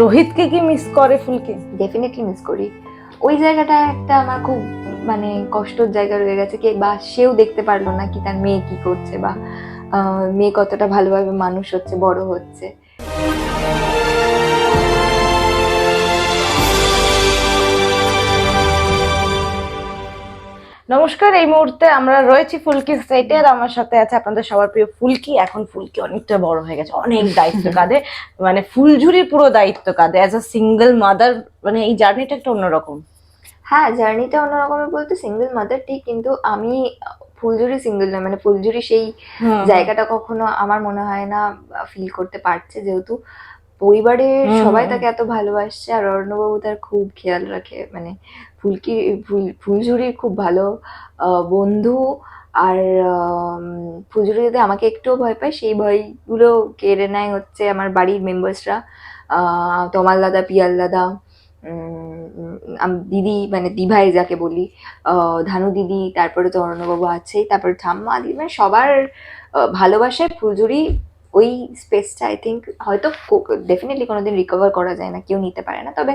রোহিতকে কি মিস করে ফুলকে? ডেফিনেটলি মিস করি। ওই জায়গাটা একটা আমার খুব মানে কষ্টর জায়গা রয়ে গেছে কি, বা সেও দেখতে পারল না কি তার মেয়ে কি করছে, বা মেয়ে কতটা ভালোভাবে মানুষ হচ্ছে, বড় হচ্ছে। নমস্কার এই মুহূর্তে আমরা রয়েছি ফুলকি সাইটে আর আমার সাথে আছে আপনাদের সবার প্রিয় ফুলকি। এখন ফুলকি অনেকটা বড় হয়ে গেছে অনেক দায়িত্ব কাঁধে। মানে ফুলঝুরির পুরো দায়িত্ব কাঁধে অ্যাজ আ সিঙ্গেল মাদার মানে এই জার্নিটা একটা অন্যরকম। হ্যাঁ জার্নিটা অন্যরকমের বলতে সিঙ্গেল মাদার ঠিক কিন্তু আমি ফুলঝুরি সিঙ্গেল নয় মানে ফুলঝুরি সেই জায়গাটা কখনো আমার মনে হয় না ফিল করতে পারছে যেহেতু পরিবারের সবাই তাকে এত ভালোবাসছে আর অর্ণবাবু তার খুব খেয়াল রাখে। মানে ফুলকি ফুল ফুলঝুরির খুব ভালো বন্ধু আর ফুলঝুরি যদি আমাকে একটুও ভয় পায় সেই ভয়গুলো কেড়ে নেয় হচ্ছে আমার বাড়ির মেম্বার্সরা তমাল দাদা পিয়াল দাদা দিদি মানে দিভাই যাকে বলি ধানু দিদি তারপরে তো অর্ণবাবু আছেই তারপরে ঠাম্মা দিদি মানে সবার ভালোবাসায় ফুলঝুরি ওই স্পেসটা আই থিঙ্ক হয়তো ডেফিনেটলি কোনোদিন রিকভার করা যায় না কেউ নিতে পারে না তবে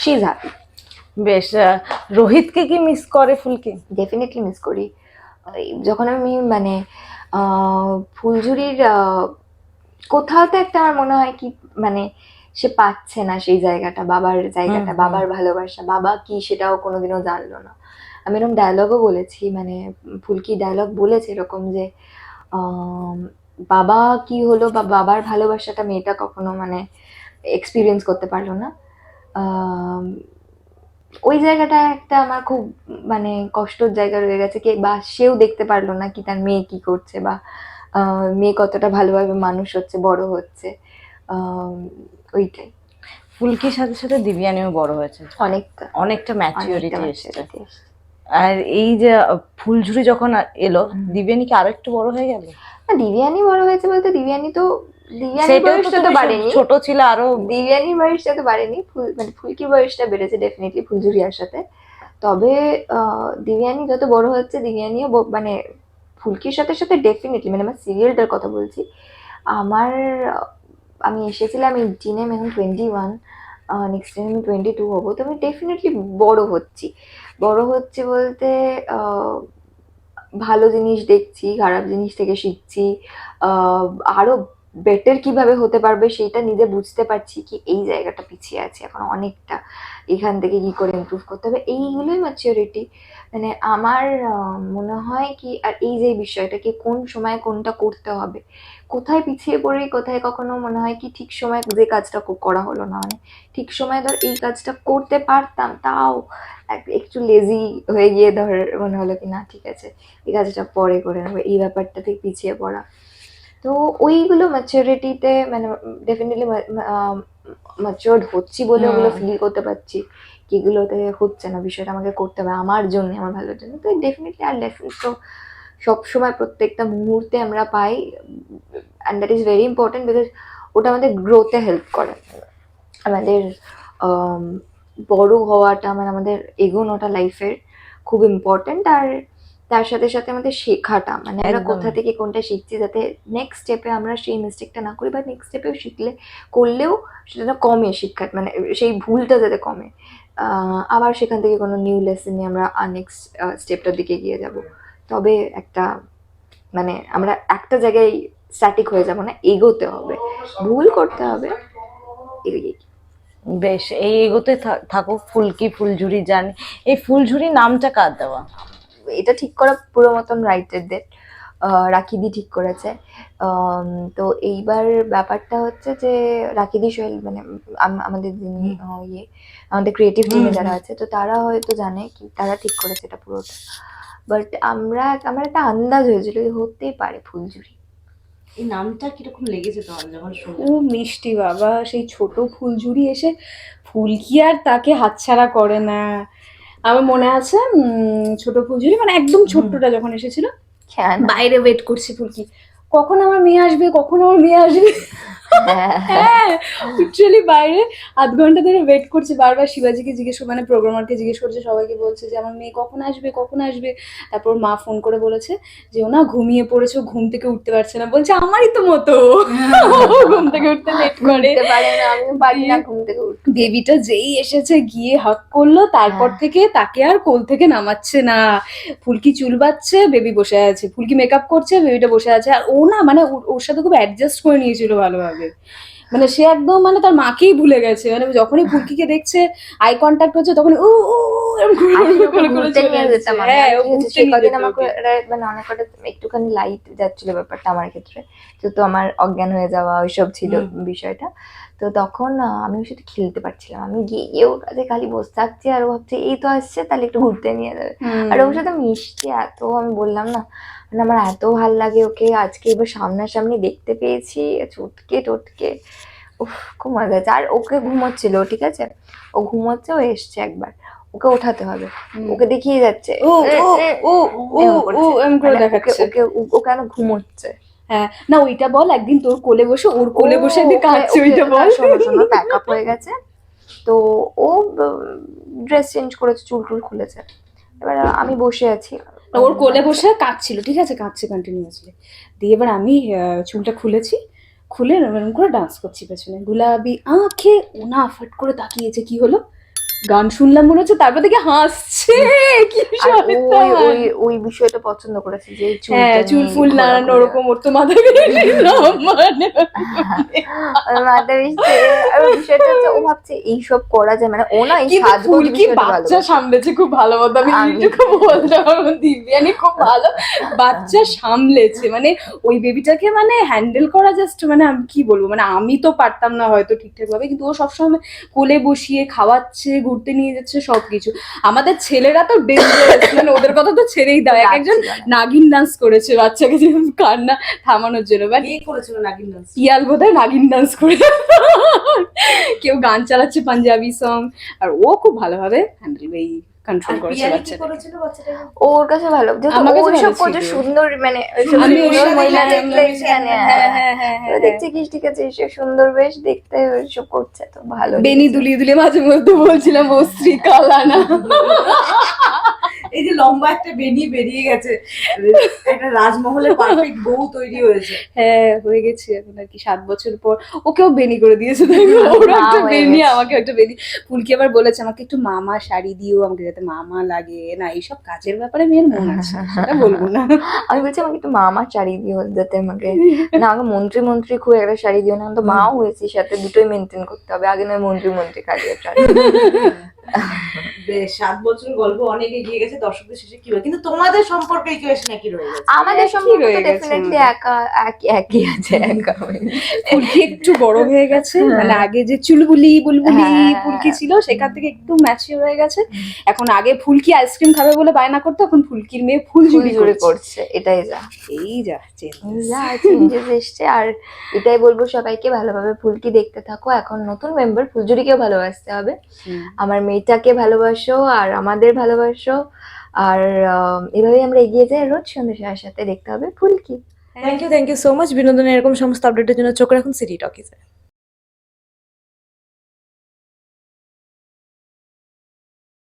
শি ইজ হ্যাপি বেশ রোহিতকে কি মিস করে ফুলকি? ডেফিনেটলি মিস করি। যখন আমি মানে ফুলঝুরির কোথাও তো একটা আমার মনে হয় কি মানে সে পাচ্ছে না সেই জায়গাটা বাবার জায়গাটা। বাবার ভালোবাসা বাবা কি সেটাও কোনোদিনও জানলো না। আমি এরকম ডায়লগও বলেছি মানে ফুলকি ডায়লগ বলেছে এরকম যে বাবা কি হলো বা বাবার ভালোবাসাটা মেয়েটা কখনো মানে এক্সপিরিয়েন্স করতে পারল না। ওই জায়গাটা একটা আমার খুব মানে কষ্টর জায়গা রয়ে গেছে কি বা সেও দেখতে পারল না কি তার মেয়ে কি করছে বা মেয়ে কতটা ভালোভাবে মানুষ হচ্ছে বড় হচ্ছে ওইটাই। ফুলকির সাথে সাথে দিব্যানিও বড় হয়েছে। অনেকটা। অনেকটা ম্যাচিউরিটি এসছে। আর এই যে ফুলঝুরি যখন এলো। দিব্যানি কি আরও একটু বড় হয়ে গেল? না দিব্যানি বড় হয়েছে বলতে দিব্যানি তো দিব্যানির বয়সটা তো বাড়েনি। ছোট ছিল আরও। দিব্যানির বয়সটা তো বাড়েনি ফুল মানে ফুলকির বয়সটা বেড়েছে ডেফিনেটলি ফুলঝুরিয়ার সাথে তবে দিব্যানি যত বড় হচ্ছে দিব্যানিও মানে ফুলকির সাথে সাথে ডেফিনেটলি মানে আমার সিরিয়ালটার কথা বলছি। আমার আমি এসেছিলাম এইটিনে আমি এখন টোয়েন্টি ওয়ান নেক্সট টাইম আমি টোয়েন্টি টু হব তো আমি ডেফিনেটলি বড় হচ্ছি। বড় হচ্ছে বলতে ভালো জিনিস দেখছি খারাপ জিনিস থেকে শিখছি আরও আরও বেটার কীভাবে হতে পারবে সেটা নিজে বুঝতে পারছি কি এই জায়গাটা পিছিয়ে আছে। এখন অনেকটা এখান থেকে কি করে ইমপ্রুভ করতে হবে, এইগুলোই ম্যাচিওরিটি মানে আমার মনে হয় কি, আর এই যে বিষয়টা কি কোন সময় কোনটা করতে হবে, কোথায় পিছিয়ে পড়ে, কোথায় কখনো মনে হয় কি ঠিক সময় যে কাজটা করা হলো না মানে ঠিক সময় ধর এই কাজটা করতে পারতাম, তাও এক- একটু লেজি হয়ে গিয়ে ধর মনে হলো কি না ঠিক আছে, এই কাজটা পরে করে নেব, এই ব্যাপারটা থেকে পিছিয়ে পড়া। তো ওইগুলো ম্যাচিওরিটিতে মানে ডেফিনেটলি ম্যাচিওর্ড হচ্ছি বলে ওগুলো ফিল করতে পারছি কি এগুলোতে হচ্ছে না বিষয়টা আমাকে করতে হবে আমার জন্য আমার ভালোর জন্য। তো ডেফিনেটলি আর লেসেন্স তো সবসময় প্রত্যেকটা মুহূর্তে আমরা পাই and that is very important because ওটা আমাদের গ্রোথে হেল্প করে। আমাদের আম, বড় হওয়াটা মানে আমাদের এগোনোটা লাইফের খুব ইম্পর্টেন্ট আর তার সাথে সাথে আমাদের শেখাটা মানে আমরা কোথা থেকে কোনটা শিখছি যাতে নেক্সট স্টেপে আমরা সেই মিস্টেকটা না করি বা নেক্সট স্টেপেও শিখলে করলেও সেটা কমে শিক্ষা মানে সেই ভুলটা যাতে কমে। আবার সেখান থেকে কোনো নিউ লেসন নিয়ে আমরা নেক্সট স্টেপটার দিকে এগিয়ে যাব। তবে একটা মানে আমরা একটা জায়গায় স্ট্যাটিক হয়ে যাব না এগোতে হবে। ভুল করতে হবে এগিয়ে বেশ এই এগোতে থাকো ফুলকি ফুলঝুরি জানি। এই ফুলঝুরি নামটা কার দেওয়া? এটা ঠিক করা পুরো মতন রাইটারদের রাখিদি ঠিক করেছে। তো এইবার ব্যাপারটা হচ্ছে যে রাখিদি সোহেল মানে আমাদের যিনি ইয়ে আমাদের ক্রিয়েটিভ টিমে যারা আছে তো তারা হয়তো জানে কি তারা ঠিক করেছে এটা পুরোটা। বাট আমরা আমার একটা আন্দাজ হয়েছিল যে হতেই পারে ফুলঝুরি। এই নামটা কীরকম লেগেছে তোমার যখন খুব মিষ্টি বাবা সেই ছোট ফুলঝুরি এসে ফুলকি আর তাকে হাতছাড়া করে না? আমার মনে আছে ছোট ফুলঝুরি মানে একদম ছোট্টটা যখন এসেছিল হ্যাঁ বাইরে ওয়েট করছি ফুলকি। কখন আমার মেয়ে আসবে কখন আমার মেয়ে আসবে? হ্যাঁ লিটারালি বাইরে আধ ঘণ্টা ধরে ওয়েট করছে বারবার শিবাজিকে জিজ্ঞেস করে- মানে প্রোগ্রামারকে জিজ্ঞেস করছে সবাইকে বলছে যে আমার মেয়ে কখন আসবে কখন আসবে? তারপর মা ফোন করে বলেছে যে ও না ঘুমিয়ে পড়েছে ও ঘুম থেকে উঠতে পারছে না। বলছে আমারই তো মতো। ঘুম থেকে উঠতে লেট করে। উঠতে পারে না আমিও পারি না ঘুম থেকে উঠতে। বেবিটা যেই এসেছে গিয়ে হাক করল তারপর হ্যাঁ। থেকে তাকে আর কোল থেকে নামাচ্ছে না। ফুলকি চুল বাচ্ছে বেবি বসে আছে। ফুলকি মেকআপ করছে বেবিটা বসে আছে। আর ও না মানে ওর- সাথে খুব অ্যাডজাস্ট করে নিয়েছিল ভালোভাবে। মানে সে একদম মানে তার মাকেই ভুলে গেছে। মানে যখনই পুলকিকে দেখছে আই কন্ট্যাক্ট হচ্ছে তখন ও ও। হ্যাঁ ও মানে অনেক কটা একটুখানি লাইট যাচ্ছিল ব্যাপারটা আমার ক্ষেত্রে। যেহেতু আমার অজ্ঞান হয়ে যাওয়া ওইসব ছিল বিষয়টা। তো তখন আমি ওর সাথে খেলতে পারছিলাম। আমি গিয়ে ওর কাছে খালি বসে থাকছি আর ও ভাবছে এই তো আসছে তাহলে একটু ঘুরতে নিয়ে যাবে। আর ওর সাথে মিষ্টি এত আমি বললাম না মানে আমার এত ভালো লাগে ওকে আজকে এবার সামনাসামনি দেখতে পেয়েছি চটকে টটকে। উফ খুব মজা হয়েছে। আর ওকে ঘুমোচ্ছিল ঠিক আছে? ও ঘুমোচ্ছে ও এসছে একবার। ওকে ওঠাতে হবে। ওকে দেখিয়ে যাচ্ছে। ও ও ও ও এরম ও মানে ওকে ও কেন ঘুমোচ্ছে? হ্যাঁ না ওইটা বল একদিন তোর কোলে বসে ওর কোলে বসে একদিন ওকে- কাঁদছে ওইটা বল। শোনো শোনো প্যাক আপ হয়ে গেছে। তো ও ড্রেস চেঞ্জ করেছে চুল টুল খুলেছে। এবার আমি বসে আছি। ওর কোলে বসে কাঁদছিল ঠিক আছে কাঁদছে কন্টিনিউয়াসলি দিয়ে এবার আমি চুলটা খুলেছি খুলে এরকম করে ডান্স করছি পেছনে। গুলাবি আঁখে ও না ফট করে তাকিয়েছে কি হলো? গান শুনলাম মনে হচ্ছে তারপর থেকে হাসছে। কি। ওই ওই বিষয়টা পছন্দ করেছে যে হ্যাঁ চুল ফুল ঘোরা নানান ওরকম ওর তো মানে মাথা বিষয়টা ও ভাবছে এইসব করা যায় মানে ও না এই সাজগোজ ফুল কি বাচ্চা সামলেছে খুব ভালো মতো। আমি বলতে পারব দিব্যানি খুব ভালো। বাচ্চা সামলেছে মানে ওই বেবিটাকে মানে হ্যান্ডেল করা জাস্ট মানে আমি কি বলব মানে আমি তো পারতাম না হয়তো ঠিকঠাক ভাবে কিন্তু ও সবসময় কোলে বসিয়ে খাওয়াচ্ছে ঘুরতে নিয়ে যাচ্ছে সবকিছু। আমাদের ছেলেরা তো ডেঞ্জারাস মানে ওদের কথা তো ছেড়েই দাও। এক একজন নাগিন ডান্স করেছে বাচ্চাকে যে কান্না থামানোর জন্য। মানে কে করেছিল নাগিন ডান্স ইয়াল বোধহয় নাগিন ডান্স করে। কেউ গান চালাচ্ছে পাঞ্জাবি সং আর ও খুব ভালোভাবে হ্যান্ডেল এই কন্ট্রোল করেছে বাচ্চাটা ওর কাছে ভালো। ভালো করছে ছিল। সুন্দর মানে মহিলা হ্যাঁ, দেখলে আমি- হ্যাঁ, হ্যাঁ, হ্যাঁ, কি ঠিক আছে সে সুন্দর বেশ দেখতে ওইসব করছে তো ভালো বেনি দুলিয়ে দুলিয়ে মাঝে মধ্যে বলছিলাম ও শ্রী কালানা এই যে লম্বা একটা বেনি বেরিয়ে গেছে একটা রাজমহলের পারফেক্ট বউ তৈরি হয়েছে। হ্যাঁ হয়ে গেছে এখন আর কি সাত বছর পর। ওকেও বেনি করে দিয়েছে তাই? একটা বেনি আমাকে একটা বেনি ফুলকি আবার বলেছে আমাকে একটু মামা শাড়ি দিও আমাকে যাতে মামা লাগে। না এইসব কাজের ব্যাপারে মেয়ের মন আছে সেটা বলব না। আমি বলছি আমাকে একটু মামা শাড়ি দিও যাতে আমাকে না আমাকে মন্ত্রী মন্ত্রী খুব একটা শাড়ি দিও না আমি তো মাও হয়েছি সাথে দুটোই মেনটেন করতে হবে। আগে নয় মন্ত্রী মন্ত্রী একটা শাড়ি। বেশ সাত বছরের গল্প অনেক এগিয়ে গেছে দর্শকদের শেষে কি হয়? কিন্তু তোমাদের সম্পর্কে ইকুয়েশন একই রয়ে গেছে? আমাদের সম্পর্ক রয়ে গেছে? ডেফিনেটলি একা একই একই আছে একা একটু বড় হয়ে গেছে মানে আগে যে চুলবুলি বুলবুলি হ্যাঁ। ফুলকি ছিল সেখান থেকে একটু ম্যাচিওর হয়ে গেছে। এখন আগে ফুলকি আইসক্রিম খাবে বলে বায়না করতো এখন ফুলকির মেয়ে ফুল জুড়ি জুড়ে করছে। এটাই যা। এই যা চেঞ্জেস এসছে আর এটাই বলব সবাইকে ভালোভাবে ফুলকি দেখতে থাকো। এখন নতুন মেম্বার ফুলজুরিকেও ভালোবাসতে হবে। আমার আমার মেয়েটাকে ভালোবাসো আর আমাদের ভালোবাসো। আর আহ, এভাবেই আমরা এগিয়ে যাই। রোজ সন্ধ্যে সাড়ে সাথে দেখতে হবে Phulki. Thank you thank you so much বিনোদনের এরকম সমস্ত আপডেটের জন্য চোখ রাখুন সিটি টকিজে